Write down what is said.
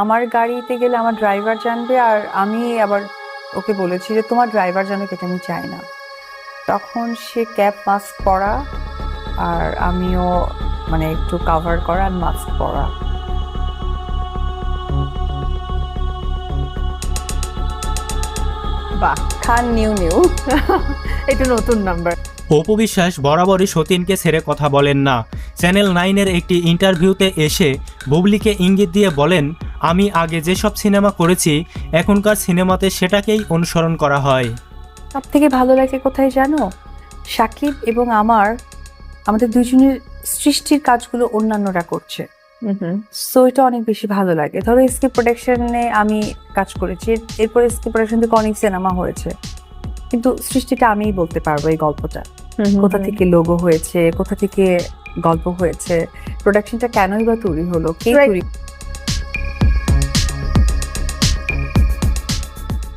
আমার গাড়িতে গেলে আমার ড্রাইভার জানবে আর আমি আবার ওকে বলেছি যে, তোমার ড্রাইভার জানুক এটা আমি চাই না। তখন সে ক্যাব মাস্ক পরা আর আমিও মানে একটু কাভার করা আর মাস্ক পরা। বাহ, খান নিউ নিউ। এটা নতুন নাম্বার অপু বিশ্বাস, বরাবরই সতীনকে ছেড়ে কথা বলেন না। চ্যানেল নাইনের একটি ইন্টারভিউতে এসে বুবলিকে ইঙ্গিত দিয়ে বলেন আমি আগে যেসব সিনেমা করেছি এখনকার সিনেমাতে সেটাকেই অনুসরণ করা হয়। সব থেকে ভালো লাগে কোথায় জানো? সাকিব এবং আমার আমাদের দুজনের সৃষ্টির কাজগুলো অন্যান্যরা করছে। সো এটা অনেক বেশি ভালো লাগে। ধরো প্রোডাকশনে আমি কাজ করেছি। এর- এরপর এসকে প্রোডাকশন থেকে অনেক সিনেমা হয়েছে। কিন্তু সৃষ্টিটা আমিই বলতে পারব এই গল্পটা। কোথা থেকে লোগো হয়েছে কোথা থেকে গল্প হয়েছে প্রোডাকশনটা কেনই বা তৈরি হলো কে তৈরি